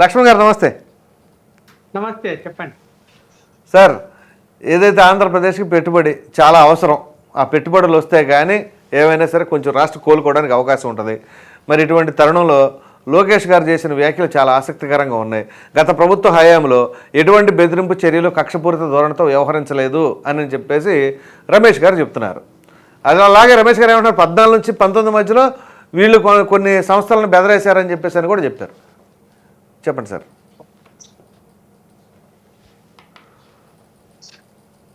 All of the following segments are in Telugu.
లక్ష్మణ్ గారు నమస్తే. నమస్తే చెప్పండి. సార్ ఏదైతే ఆంధ్రప్రదేశ్కి పెట్టుబడి చాలా అవసరం ఆ పెట్టుబడులు వస్తే కానీ ఏమైనా సరే కొంచెం రాష్ట్రం కోలుకోవడానికి అవకాశం ఉంటుంది. మరి ఇటువంటి తరుణంలో లోకేష్ గారు చేసిన వ్యాఖ్యలు చాలా ఆసక్తికరంగా ఉన్నాయి. గత ప్రభుత్వ హయాంలో ఎటువంటి బెదిరింపు చర్యలు కక్షపూరిత ధోరణితో వ్యవహరించలేదు అని చెప్పేసి రమేష్ గారు చెప్తున్నారు. అది అలాగే రమేష్ గారు ఏమంటారు పద్నాలుగు నుంచి పంతొమ్మిది మధ్యలో వీళ్ళు కొన్ని సంస్థలను బెదరేశారని చెప్పేసి అని కూడా చెప్పారు చెప్పండి సార్.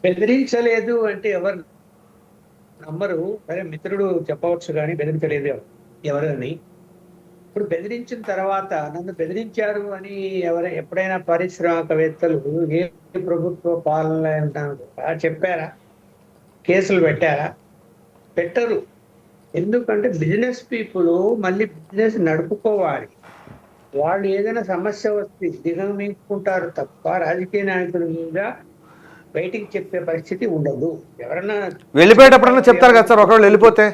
బెదిరించలేదు అంటే ఎవరు నమ్మరు సరే మిత్రుడు చెప్పవచ్చు కానీ బెదిరించలేదు ఎవరని. ఇప్పుడు బెదిరించిన తర్వాత నన్ను బెదిరించారు అని ఎవర ఎప్పుడైనా పారిశ్రామికవేత్తలు ఏ ప్రభుత్వ పాలన చెప్పారా? కేసులు పెట్టారా? పెట్టరు. ఎందుకంటే బిజినెస్ పీపుల్ మళ్ళీ బిజినెస్ నడుపుకోవాలి. వాళ్ళు ఏదైనా సమస్య వస్తే దిగమించుకుంటారు తప్ప రాజకీయ నాయకుల మీద బయటికి చెప్పే పరిస్థితి ఉండదు. ఎవరన్నా వెళ్ళిపోయేటప్పుడన్నా చెప్తారు కదా సార్ ఒకవేళ వెళ్ళిపోతే?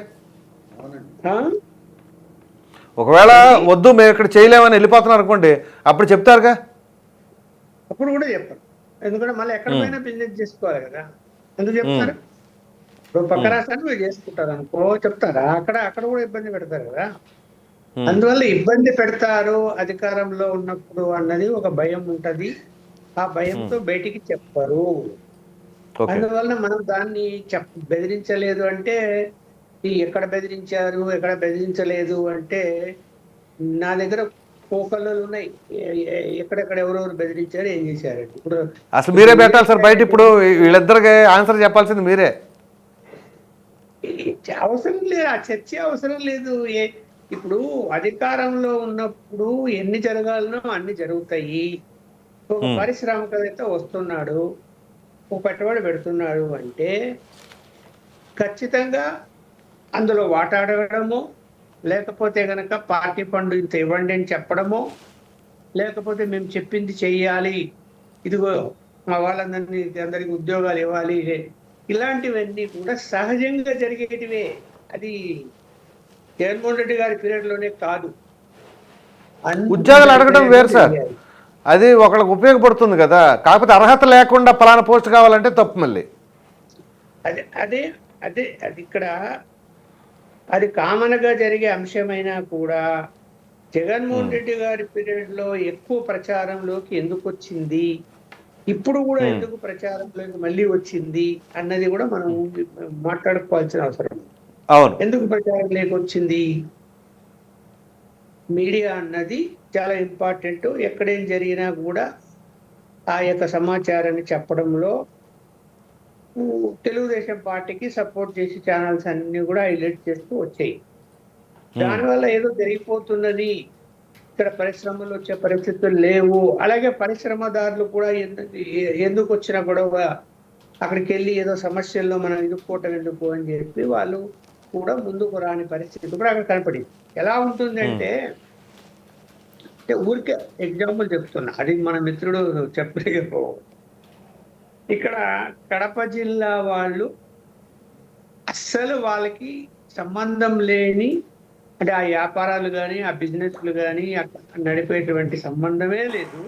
ఒకవేళ వద్దు మేము ఇక్కడ చేయలేమని వెళ్ళిపోతున్నారు అనుకోండి అప్పుడు చెప్తారుగా? అప్పుడు కూడా చెప్పరు. ఎందుకంటే మళ్ళీ ఎక్కడ పోయినా బిజినెస్ చేసుకోవాలి కదా. ఎందుకు చెప్తారు? ఇప్పుడు పక్క రాష్ట్రాన్ని మీరు చేసుకుంటారు అనుకో చెప్తారా. అక్కడ అక్కడ కూడా ఇబ్బంది పెడతారు కదా. అందువల్ల ఇబ్బంది పెడతారు అధికారంలో ఉన్నప్పుడు అన్నది ఒక భయం ఉంటది. ఆ భయంతో బయటికి చెప్పరు. అందువల్ల మనం దాన్ని చెప్ బెదిరించలేదు అంటే ఎక్కడ బెదిరించారు ఎక్కడ బెదిరించలేదు అంటే నా దగ్గర కోకళ్ళు ఉన్నాయి. ఎక్కడెక్కడ ఎవరెవరు బెదిరించారు ఏం చేశారు ఇప్పుడు అసలు మీరే పెట్టాలి సార్ బయట ఇప్పుడు వీళ్ళిద్దరికి ఆన్సర్ చెప్పాల్సింది మీరే. అవసరం లేదు ఆ చర్చ అవసరం లేదు. ఏ ఇప్పుడు అధికారంలో ఉన్నప్పుడు ఎన్ని జరగాలనో అన్ని జరుగుతాయి ఒక. పారిశ్రామికవేత్త వస్తున్నాడు ఒక పెట్టుబడి పెడుతున్నాడు అంటే ఖచ్చితంగా అందులో వాటా అడగడము లేకపోతే గనక పార్టీ ఫండ్ ఇంత ఇవ్వండి అని చెప్పడము లేకపోతే మేము చెప్పింది చెయ్యాలి ఇదిగో మా వాళ్ళందరినీ అందరికి ఉద్యోగాలు ఇవ్వాలి ఇలాంటివన్నీ కూడా సహజంగా జరిగేటివే అది జగన్మోహన్ రెడ్డి గారి పీరియడ్లోనే కాదు ఉద్యోగాలు అడగడం వేరు సార్. అది ఒకళ్ళకి ఉపయోగపడుతుంది కదా. కాకపోతే అర్హత లేకుండా పలానా పోస్ట్ కావాలంటే తప్పు మళ్ళీ. అదే అదే అదే అది ఇక్కడ అది కామన్గా జరిగే అంశమైనా కూడా జగన్మోహన్ రెడ్డి గారి పీరియడ్లో ఎక్కువ ప్రచారంలోకి ఎందుకు వచ్చింది? ఇప్పుడు కూడా. ఎందుకు ప్రచారంలోకి మళ్ళీ వచ్చింది? అన్నది కూడా మనం మాట్లాడుకోవాల్సిన అవసరం ఉంది. అవును. ఎందుకు ప్రచారం లేకొచ్చింది? మీడియా అన్నది చాలా ఇంపార్టెంట్. ఎక్కడేం జరిగినా కూడా ఆ యొక్క సమాచారాన్ని చెప్పడంలో తెలుగుదేశం పార్టీకి సపోర్ట్ చేసి ఛానల్స్ అన్ని కూడా హైలైట్ చేస్తూ వచ్చాయి. దానివల్ల ఏదో జరిగిపోతున్నది. ఇక్కడ పరిశ్రమలు వచ్చే పరిస్థితులు లేవు. అలాగే పరిశ్రమదారులు కూడా ఎందుకు వచ్చిన గొడవ? అక్కడికి వెళ్ళి ఏదో సమస్యల్లో మనం ఇరుక్కోవటం ఎందుకు అని చెప్పి వాళ్ళు కూడా ముందుకు రాని పరిస్థితి. కూడా అక్కడ కనపడింది. ఎలా ఉంటుందంటే అంటే ఊరికే ఎగ్జాంపుల్ చెప్తున్నా. అది మన మిత్రుడు చెప్పలేకపో ఇక్కడ కడప జిల్లా వాళ్ళు అస్సలు వాళ్ళకి సంబంధం లేని అంటే ఆ వ్యాపారాలు కానీ ఆ బిజినెస్లు కానీ నడిపేటువంటి సంబంధమే లేదు.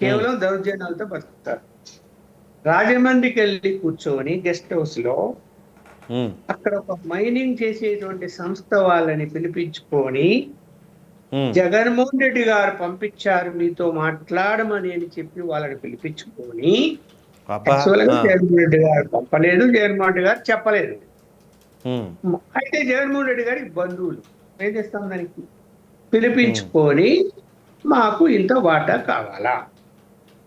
కేవలం దౌర్జన్యాలతో బతుకుతారు. రాజమండ్రికి వెళ్ళి కూర్చొని గెస్ట్ హౌస్లో ఉమ్, అక్కడ ఒక మైనింగ్ చేసేటువంటి సంస్థ వాళ్ళని పిలిపించుకొని జగన్మోహన్ రెడ్డి గారు పంపించారు మీతో మాట్లాడమని అని చెప్పి వాళ్ళని పిలిపించుకొని జగన్మోహన్ రెడ్డి గారు పంపలేదు జగన్మోహన్ రెడ్డి గారు చెప్పలేదు. అయితే జగన్మోహన్ రెడ్డి గారికి బంధువులు ఏం చేస్తాం దానికి? పిలిపించుకొని మాకు ఇంత వాటా కావాలా?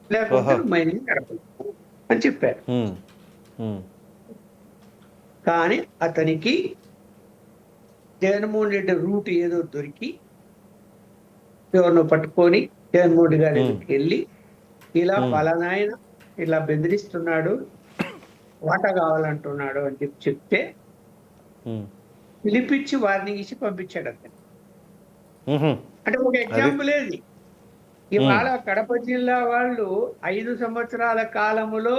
లేకపోతే. మైనింగ్ నడపలేదు అని చెప్పారు. కానీ అతనికి జగన్మోహన్ రెడ్డి రూట్ ఏదో దొరికి ఎవరినో పట్టుకొని జగన్మోహన్ రెడ్డి గారి Hmm. వెళ్ళి ఇలా Hmm. పలానాయన ఇలా బెదిరిస్తున్నాడు వాటా కావాలంటున్నాడు అని చెప్పి చెప్తే ఉమ్, పిలిపించి వారిని ఇచ్చి పంపించాడు అతను. అంటే ఒక ఎగ్జాంపుల్ ఏది? ఇవాళ కడప జిల్లా వాళ్ళు ఐదు సంవత్సరాల కాలములో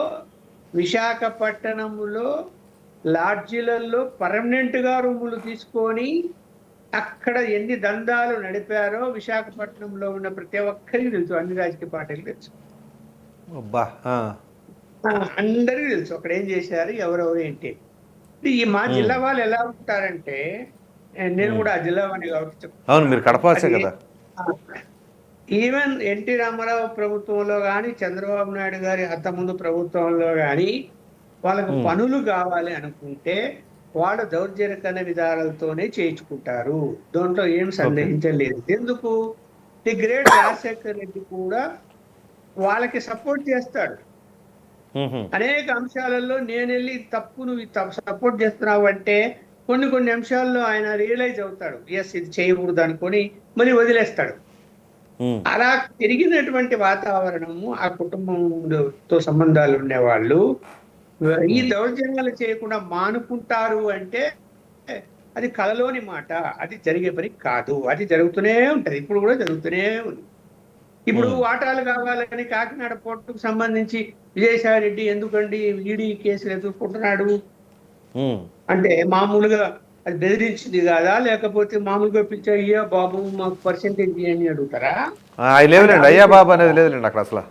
విశాఖపట్టణములో లాడ్జీలలో పర్మనెంట్గా రూములు తీసుకొని అక్కడ ఎన్ని దందాలు నడిపారో విశాఖపట్నంలో ఉన్న ప్రతి ఒక్కరికి తెలుసు. అన్ని రాజకీయ పార్టీలకు తెలుసు. అందరికీ తెలుసు. అక్కడ ఏం చేశారు ఎవరెవరు ఏంటి. ఈ మా జిల్లా వాళ్ళు ఎలా ఉంటారంటే నేను కూడా ఆ జిల్లా వాడిని కాబట్టి. అవును మీరు కదా. ఈవెన్ ఎన్టీ రామారావు ప్రభుత్వంలో కానీ చంద్రబాబు నాయుడు గారి అంతకుముందు ప్రభుత్వంలో కానీ వాళ్ళకు. పనులు కావాలి అనుకుంటే వాళ్ళు దౌర్జన్యకర విధానాలతోనే చేయించుకుంటారు. దాంట్లో ఏం సందేహించలేదు. ఎందుకు? ది గ్రేట్ రాజశేఖర్ రెడ్డి కూడా వాళ్ళకి సపోర్ట్ చేస్తాడు. అనేక అంశాలలో నేను వెళ్ళి తప్పు నువ్వు సపోర్ట్ చేస్తున్నావు అంటే కొన్ని కొన్ని అంశాల్లో ఆయన రియలైజ్ అవుతాడు. ఎస్ ఇది చేయకూడదు అనుకొని మళ్ళీ వదిలేస్తాడు. అలా పెరిగినటువంటి వాతావరణము ఆ కుటుంబంతో సంబంధాలు ఉండేవాళ్ళు ఈ దౌర్జన్యాలు చేయకుండా మానుకుంటారు అంటే అది కలలోని మాట. అది జరిగే పని కాదు. అది జరుగుతూనే ఉంటది. ఇప్పుడు కూడా జరుగుతూనే ఉంది. ఇప్పుడు Hmm. వాటాలు కావాలని కాకినాడ పోర్టుకు సంబంధించి విజయసాయి రెడ్డి ఎందుకండి ఈడీ కేసులు ఎదుర్కొంటున్నాడు మ్. అంటే మామూలుగా అది బెదిరించింది కాదా? లేకపోతే మామూలుగా పిలిచి అయ్యా బాబు మాకు పర్సెంటేజ్ ఇవ్వండి అడుగుతారా? అయ్యా బాబు అనేది లేదులేండి అక్కడ అసలు.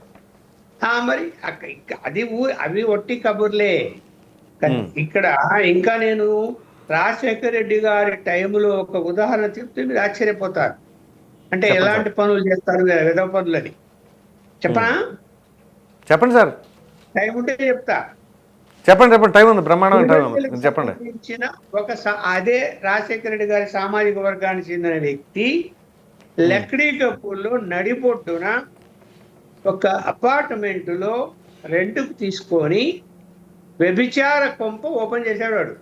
మరి అది అవి ఒట్టి కబుర్లే. ఇక్కడ ఇంకా నేను రాజశేఖర రెడ్డి గారి టైంలో ఒక ఉదాహరణ చెప్తే మీరు ఆశ్చర్యపోతారు. అంటే ఎలాంటి పనులు చేస్తారు విధవ పనులని. చెప్పనా? చెప్పండి సార్. టైం ఉంటే చెప్తా. చెప్పండి చెప్పండి. టైం ఉంది బ్రహ్మాండమైన టైం ఉంది. మీరు చెప్పండి. ఒక అదే రాజశేఖర రెడ్డి గారి సామాజిక వర్గానికి చెందిన వ్యక్తి లక్డీ కపూర్లో నడిబొడ్డున ఒక అపార్ట్మెంట్లో రెంట్కు తీసుకొని వ్యభిచార కొంప ఓపెన్ చేశాడు వాడు.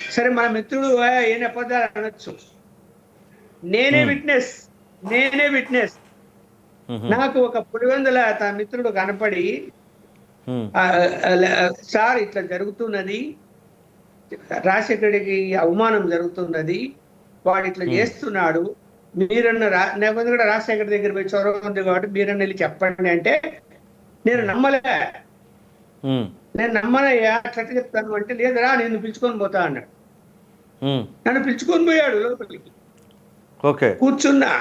సరే మన మిత్రుడు "ఆ, ఏ అబద్ధాలు అనొచ్చు నేనే. విట్నెస్ నేనే విట్నెస్. నాకు ఒక పులివెందుల తన మిత్రుడు కనపడి సార్ ఇట్లా జరుగుతున్నది రాజశేఖరుడికి అవమానం జరుగుతున్నది వాడు ఇట్లా. చేస్తున్నాడు మీరన్న రా నేను కూడా రాజశేఖర్ దగ్గర పోయి చొరవ ఉంది కాబట్టి మీరన్న వెళ్ళి చెప్పండి అంటే నేను నమ్మలే. నేను నమ్మనయ్యా అట్లా చెప్తాను అంటే లేదురా నేను పిలుచుకొని పోతా అన్నాడు. నన్ను పిలుచుకొని పోయాడు లోపలికి ఓకే కూర్చున్నా.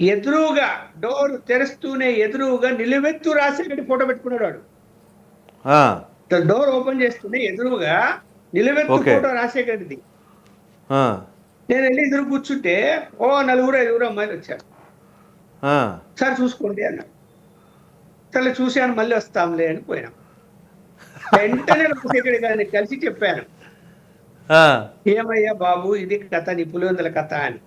ఎదురుగా డోర్ తెరుస్తూనే ఎదురుగా నిలువెత్తు రాజశేఖర్ ఫోటో పెట్టుకున్నాడు వాడు. డోర్ ఓపెన్ చేస్తూనే ఎదురుగా Okay. ఫోటో ఆ. నేను వెళ్ళి ఎదురు కూర్చుంటే ఓ నలుగురు ఐదుగురు అమ్మాయిలు వచ్చారు. సార్ చూసుకోండి అన్నారు సరే చూశాను మళ్ళీ వస్తాంలే అని పోయినాం. వెంటనే రాజశేఖర్ గారిని కలిసి చెప్పాను. ఏమయ్యా బాబు ఇది కథ నీ పులివెందుల కథ అని.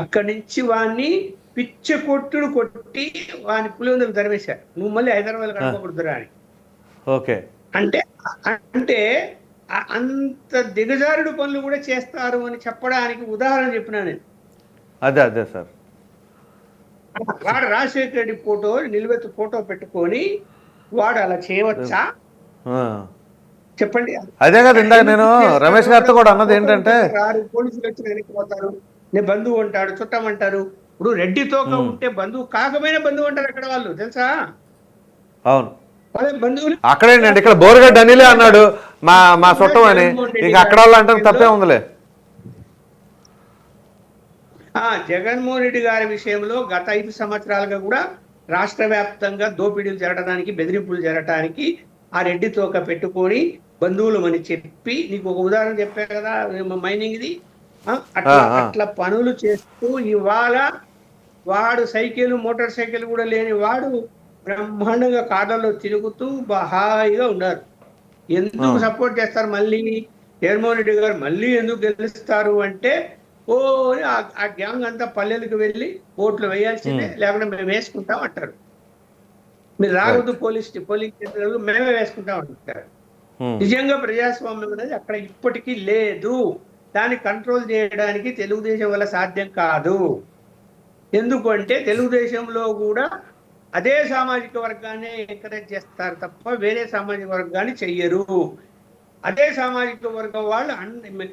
అక్కడి నుంచి వాడిని పిచ్చ కొట్టుడు కొట్టి వాని పులివెందులు తరిమేశారు. నువ్వు మళ్ళీ హైదరాబాద్ కనుకోకూడదురా అని. ఓకే. అంటే అంటే అంత దిగజారుడు పనులు కూడా చేస్తారు అని చెప్పడానికి ఉదాహరణ చెప్పినా నేను. అదే అదే సార్. వాడు రాజశేఖర రెడ్డి ఫోటో నిలువెత్తు ఫోటో పెట్టుకొని వాడు అలా చేయవచ్చా. చెప్పండి. అదే కదా ఇందాక నేను రమేష్ గారితో కూడా అన్నది ఏంటంటే రారు పోలీసులు వచ్చి వెనక్కి పోతారు నేను బంధువు అంటాడు చుట్టం అంటారు ఇప్పుడు రెడ్డి తోక. ఉంటే బంధువు కాకపోయినా బంధువు అంటారు అక్కడ వాళ్ళు తెలుసా? అవును. వాళ్ళ బంధువులు అక్కడేంటండి ఇక్కడ బోరుగడ్డ అనిలే అన్నాడు. మా మా చుట్టం అని. ఇక అక్కడ వాళ్ళు అంటే తప్పే ఉందిలే. జగన్మోహన్ రెడ్డి గారి విషయంలో గత ఐదు సంవత్సరాలుగా కూడా రాష్ట్ర వ్యాప్తంగా దోపిడీలు జరగడానికి బెదిరింపులు జరగడానికి ఆ రెడ్డి తోక పెట్టుకొని బంధువులు అని చెప్పి నీకు ఒక ఉదాహరణ చెప్పా కదా ఏమో మైనింగ్ ఇది. ఆ, అట్లా. అట్లా పనులు చేస్తూ ఇవాళ వాడు సైకిల్ మోటార్ సైకిల్ కూడా లేని వాడు బ్రహ్మాండంగా కార్లలో తిరుగుతూ బా- హాయిగా ఉన్నారు. ఎందుకు. సపోర్ట్ చేస్తారు మళ్ళీ? జగన్మోహన్ రెడ్డి గారు మళ్ళీ ఎందుకు గెలుస్తారు అంటే ఓ ఆ- గ్యాంగ్ అంతా పల్లెలకు వెళ్ళి ఓట్లు వేయాల్సిందే లేకుంటే మేము వేసుకుంటాం అంటారు. మీరు రావద్దు పోలీస్ పోలీస్ స్టేషన్లకు మేమే వేసుకుంటాం అంటారు. నిజంగా ప్రజాస్వామ్యం అనేది అక్కడ ఇప్పటికీ లేదు. దాన్ని కంట్రోల్ చేయడానికి తెలుగుదేశం వల్ల సాధ్యం కాదు. ఎందుకంటే తెలుగుదేశంలో కూడా అదే సామాజిక వర్గాన్ని ఎంకరేజ్ చేస్తారు తప్ప వేరే సామాజిక వర్గాన్ని చెయ్యరు. అదే సామాజిక వర్గం వాళ్ళు అన్ని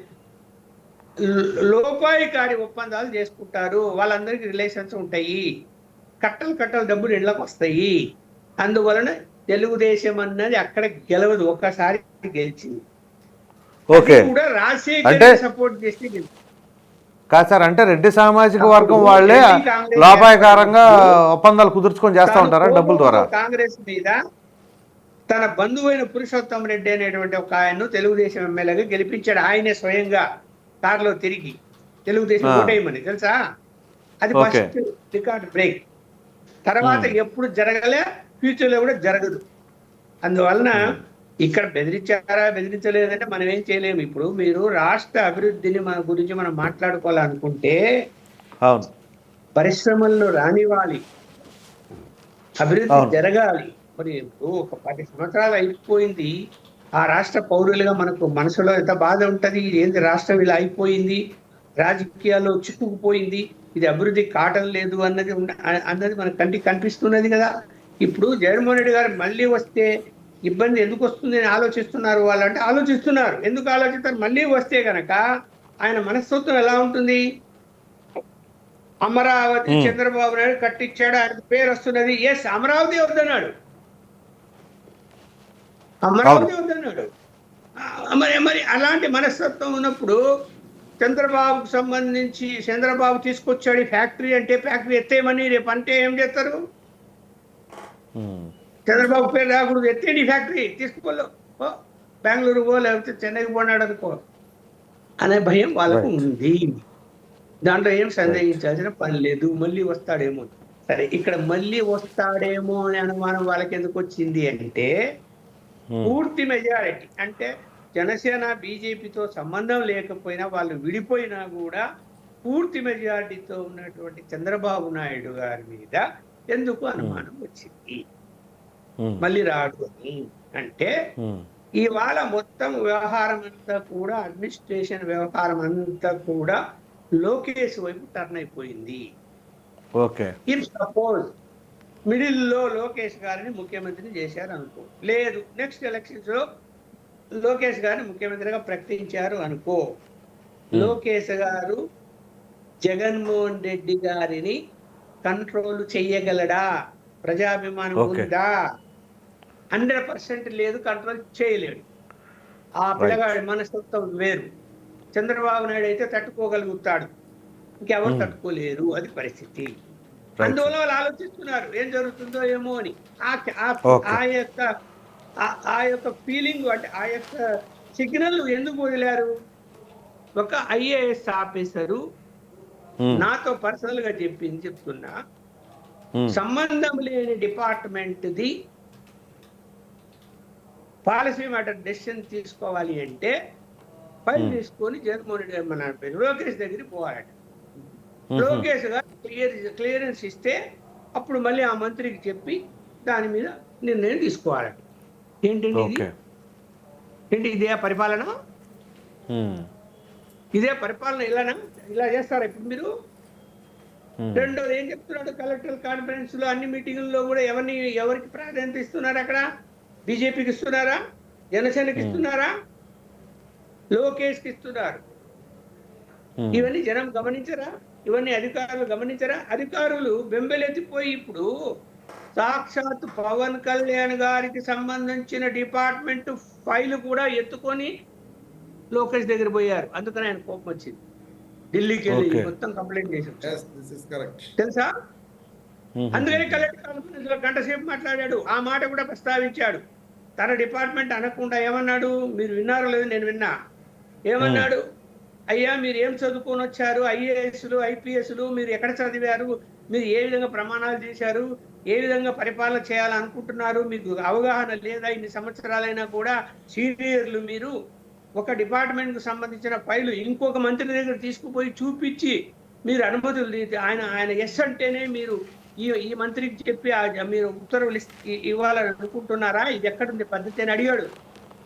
లోపాయికారి ఒప్పందాలు చేసుకుంటారు. వాళ్ళందరికీ రిలేషన్స్ ఉంటాయి. కట్టలు కట్టలు డబ్బులు ఇళ్ళకి వస్తాయి. అందువలన తెలుగుదేశం అన్నది అక్కడ గెలవదు. ఒక్కసారి గెలిచింది. కూడా రాజశేఖర్ సపోర్ట్ చేస్తే గెలిచింది. కాదు సార్ అంటే రెడ్డి సామాజిక వర్గం వాళ్ళే లోపాయకారంగా ఒప్పందాలు కుదుర్చుకొని చేస్తా ఉంటారా డబ్బుల ద్వారా? కాంగ్రెస్ మీద తన బంధువైన పురుషోత్తం రెడ్డి అనేటువంటి ఒక ఆయన్ను తెలుగుదేశం ఎమ్మెల్యేగా గెలిపించాడు. ఆయనే స్వయంగా కారులో తిరిగి తెలుగుదేశం. ఓటేయమని తెలుసా? అది. First record break. తర్వాత ఎప్పుడు జరగలే ఫ్యూచర్లో కూడా జరగదు. అందువలన ఇక్కడ బెదిరించారా బెదిరించలేదంటే మనం ఏం చేయలేము ఇప్పుడు మీరు రాష్ట్ర అభివృద్ధిని మన గురించి మనం మాట్లాడుకోవాలనుకుంటే అవును. పరిశ్రమల్లో రానివ్వాలి. అభివృద్ధి. జరగాలి. మరి ఇప్పుడు ఒక పది సంవత్సరాలు అయిపోయింది. ఆ రాష్ట్ర పౌరులుగా మనకు మనసులో ఎంత బాధ ఉంటది? ఏంది రాష్ట్రం ఇలా అయిపోయింది? రాజకీయాల్లో చిక్కుకుపోయింది. ఇది అభివృద్ధి కావటం లేదు అన్నది అన్నది మన కంటికి కనిపిస్తున్నది కదా. ఇప్పుడు జగన్మోహన్ రెడ్డి గారు మళ్ళీ వస్తే ఇబ్బంది ఎందుకు వస్తుంది అని ఆలోచిస్తున్నారు వాళ్ళంటే ఆలోచిస్తున్నారు. ఎందుకు ఆలోచిస్తారు? మళ్ళీ వస్తే గనక ఆయన మనస్తత్వం ఎలా ఉంటుంది? అమరావతి. చంద్రబాబు నాయుడు కట్టించాడు? ఆయనకు పేరు వస్తున్నది? ఎస్ అమరావతి వద్దన్నాడు. అమరావతి వద్దన్నాడు. మరి మరి అలాంటి మనస్తత్వం ఉన్నప్పుడు చంద్రబాబుకు సంబంధించి చంద్రబాబు తీసుకొచ్చాడు ఫ్యాక్టరీ అంటే ఫ్యాక్టరీ ఎత్తేయమని రేపు అంటే ఏం చేస్తారు. చంద్రబాబు పేరు రాకూడదు. ఎత్తేండి ఫ్యాక్టరీ తీసుకుపోలో. ఓ బెంగళూరు పో లేకపోతే చెన్నైకి పోనాడు అనుకో. అనే భయం వాళ్ళకు. ఉంది. దాంట్లో ఏం సందేహించాల్సిన పని లేదు. మళ్ళీ వస్తాడేమో. సరే ఇక్కడ మళ్ళీ వస్తాడేమో అనే అనుమానం వాళ్ళకి ఎందుకు వచ్చింది అంటే ఉమ్. పూర్తి మెజారిటీ అంటే జనసేన బీజేపీతో సంబంధం లేకపోయినా వాళ్ళు విడిపోయినా కూడా పూర్తి మెజారిటీతో ఉన్నటువంటి చంద్రబాబు నాయుడు గారి మీద ఎందుకు అనుమానం వచ్చింది. మళ్ళీ రాడు అని అంటే. ఇవాళ మొత్తం వ్యవహారం అంతా కూడా అడ్మినిస్ట్రేషన్ వ్యవహారం అంతా కూడా లోకేష్ వైపు టర్న్ అయిపోయింది. ఓకే. ఇఫ్ సపోజ్ మిడిల్లో లోకేష్ గారిని ముఖ్యమంత్రిని చేశారు అనుకో లేదు నెక్స్ట్ ఎలక్షన్స్లో లోకేష్ గారిని ముఖ్యమంత్రిగా ప్రకటించారు అనుకో లోకేష్ గారు జగన్మోహన్ రెడ్డి గారిని కంట్రోల్ చెయ్యగలడా ప్రజాభిమానం. ఉందా? హండ్రెడ్ పర్సెంట్ లేదు కంట్రోల్ చేయలేడు. ఆ పిల్లగాడి మనస్తత్వం వేరు. చంద్రబాబు నాయుడు అయితే తట్టుకోగలుగుతాడు. ఇంకెవరు Hmm. తట్టుకోలేరు అది పరిస్థితి. అందువల్ల వాళ్ళు ఆలోచిస్తున్నారు ఏం జరుగుతుందో ఏమో అని. ఆ యొక్క ఆ- యొక్క ఫీలింగ్ అంటే ఆ యొక్క సిగ్నల్ ఎందుకు వదిలారు? ఒక ఐఏఎస్ ఆఫీసరు ఉమ్. నాతో పర్సనల్గా చెప్పింది చెప్తున్నా. ఉమ్. సంబంధం లేని department the policy matter decision తీసుకోవాలి అంటే ఫైల్. తీసుకొని జగన్మోహన్ రెడ్డి మన పేరు లోకేష్ దగ్గరికి పోవాలట. లోకేష్ గారు క్లియర్ క్లియరెన్స్ ఇస్తే అప్పుడు మళ్ళీ ఆ మంత్రికి చెప్పి దాని మీద నిర్ణయం తీసుకోవాలట ఏంటండి ఇది ఏంటి ఇదే పరిపాలన. ఇదే పరిపాలన ఇలానా ఇలా చేస్తారా ఇప్పుడు మీరు. రెండోది ఏం చెప్తున్నాడు కలెక్టర్ కాన్ఫరెన్స్లో అన్ని మీటింగుల్లో కూడా ఎవరిని ఎవరికి ప్రాధాన్యత ఇస్తున్నారు అక్కడ బీజేపీకి ఇస్తున్నారా? జనసేనకి ఇస్తున్నారా? లోకేష్కి ఇస్తున్నారు. ఇవన్నీ జనం గమనించరా? ఇవన్నీ అధికారులు గమనించరా? అధికారులు బెంబెలెత్తిపోయి ఇప్పుడు సాక్షాత్ పవన్ కళ్యాణ్ గారికి సంబంధించిన డిపార్ట్మెంట్ ఫైల్ కూడా ఎత్తుకొని లోకేష్ దగ్గర పోయారు. అందుకని ఆయన కోపం వచ్చింది. ఢిల్లీకి వెళ్ళి. మొత్తం కంప్లైంట్ correct. తెలుసా. అందుకని కలెక్టర్ కాన్ఫరెన్స్లో గంట సేపు మాట్లాడాడు. ఆ మాట కూడా ప్రస్తావించాడు. తన డిపార్ట్మెంట్ అనకుండా ఏమన్నాడు? మీరు విన్నారో లేదు నేను విన్నా. ఏమన్నాడు? అయ్యా మీరు ఏం చదువుకొని వచ్చారు? ఐఏఎస్లు ఐపీఎస్లు మీరు ఎక్కడ చదివారు? మీరు ఏ విధంగా ప్రమాణాలు చేశారు? ఏ విధంగా పరిపాలన చేయాలనుకుంటున్నారు? మీకు అవగాహన లేదా? ఇన్ని సంవత్సరాలైనా కూడా సీనియర్లు మీరు ఒక డిపార్ట్మెంట్కు సంబంధించిన ఫైలు ఇంకొక మంత్రి దగ్గర తీసుకుపోయి చూపించి మీరు అనుమతులు ఆయన ఆయన ఎస్ అంటేనే మీరు ఈ ఈ మంత్రికి చెప్పి మీరు ఉత్తర్వులు ఇవ్వాలని అనుకుంటున్నారా? ఇది ఎక్కడుంది? పద్ధతి అని అడిగాడు.